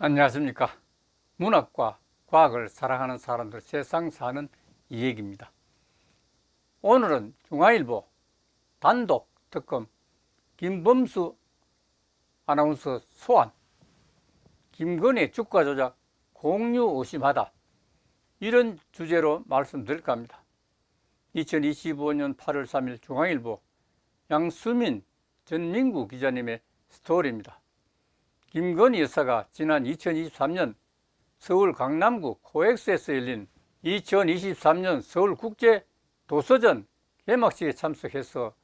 안녕하십니까. 문학과 과학을 사랑하는 사람들 세상 사는 이야기입니다. 오늘은 중앙일보 단독 특검 김범수 아나운서 소환 김건희 주가 조작 공유 의심하다 이런 주제로 말씀드릴까 합니다. 2025년 8월 3일 중앙일보 양수민 전민구 기자님의 스토리입니다. 김건희 여사가 지난 2023년 서울 강남구 코엑스에서 열린 2023년 서울국제 도서전 개막식에 참석해서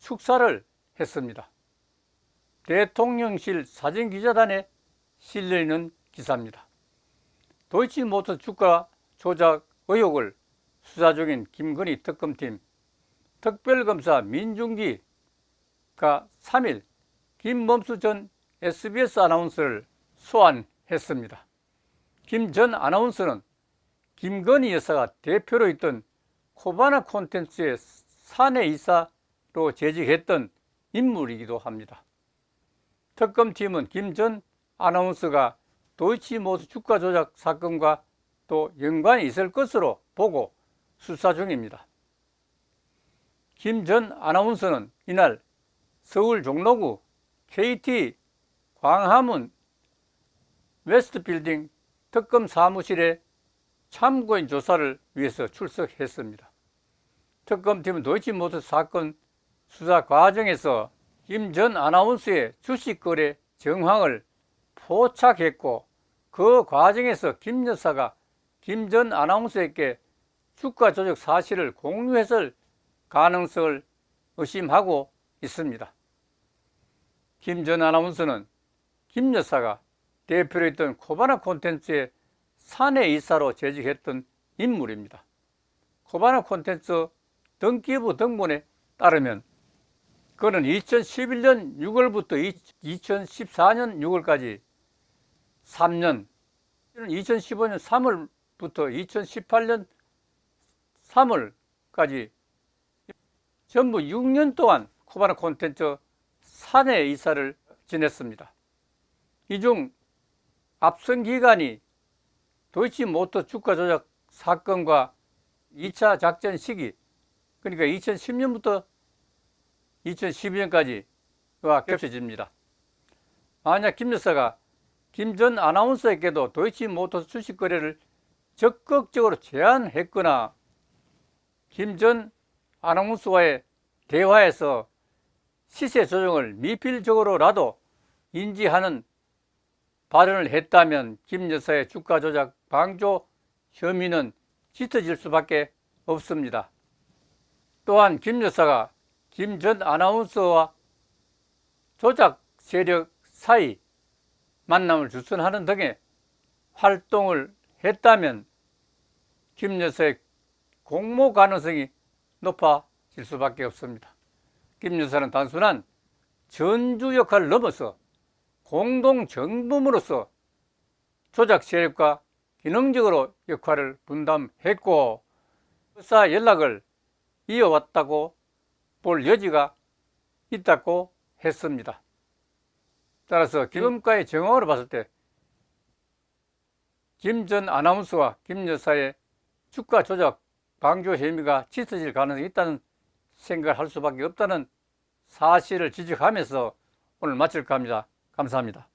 축사를 했습니다. 대통령실 사진기자단에 실려있는 기사입니다. 도이치모터 주가 조작 의혹을 수사 중인 김건희 특검팀 특별검사 민중기가 3일 김범수 전 SBS 아나운서를 소환했습니다. 김 전 아나운서는 김건희 여사가 대표로 있던 코바나 콘텐츠의 사내 이사로 재직했던 인물이기도 합니다. 특검팀은 김 전 아나운서가 도이치모터 주가 조작 사건과 또 연관이 있을 것으로 보고 수사 중입니다. 김 전 아나운서는 이날 서울 종로구 KT 광화문 웨스트빌딩 특검 사무실에 참고인 조사를 위해서 출석했습니다. 특검팀은 도이치모터 사건 수사 과정에서 김 전 아나운서의 주식 거래 정황을 포착했고 그 과정에서 김 여사가 김 전 아나운서에게 주가 조작 사실을 공유했을 가능성을 의심하고 있습니다. 김 전 아나운서는 김 여사가 대표로 있던 코바나 콘텐츠의 사내 이사로 재직했던 인물입니다. 코바나 콘텐츠 등기부 등본에 따르면 그는 2011년 6월부터 2014년 6월까지 3년, 2015년 3월부터 2018년 3월까지 전부 6년 동안 코바나 콘텐츠 사내 이사를 지냈습니다. 이 중 앞선 기간이 도이치모터 주가 조작 사건과 2차 작전 시기 그러니까 2010년부터 2012년까지와 겹쳐집니다. 만약 김 여사가 김 전 아나운서에게도 도이치모터 주식 거래를 적극적으로 제한했거나 김 전 아나운서와의 대화에서 시세 조정을 미필적으로라도 인지하는 발언을 했다면 김 여사의 주가 조작 방조 혐의는 짙어질 수밖에 없습니다. 또한 김 여사가 김 전 아나운서와 조작 세력 사이 만남을 주선하는 등의 활동을 했다면 김 여사의 공모 가능성이 높아질 수밖에 없습니다. 김 여사는 단순한 전주 역할을 넘어서 공동 정범으로서 조작 세력과 기능적으로 역할을 분담했고 의사 연락을 이어왔다고 볼 여지가 있다고 했습니다. 따라서 지금까지 정황으로 봤을 때 김 전 아나운서와 김 여사의 주가 조작 방조 혐의가 짙어질 가능성이 있다는 생각을 할 수밖에 없다는 사실을 지적하면서 오늘 마칠까 합니다. 감사합니다.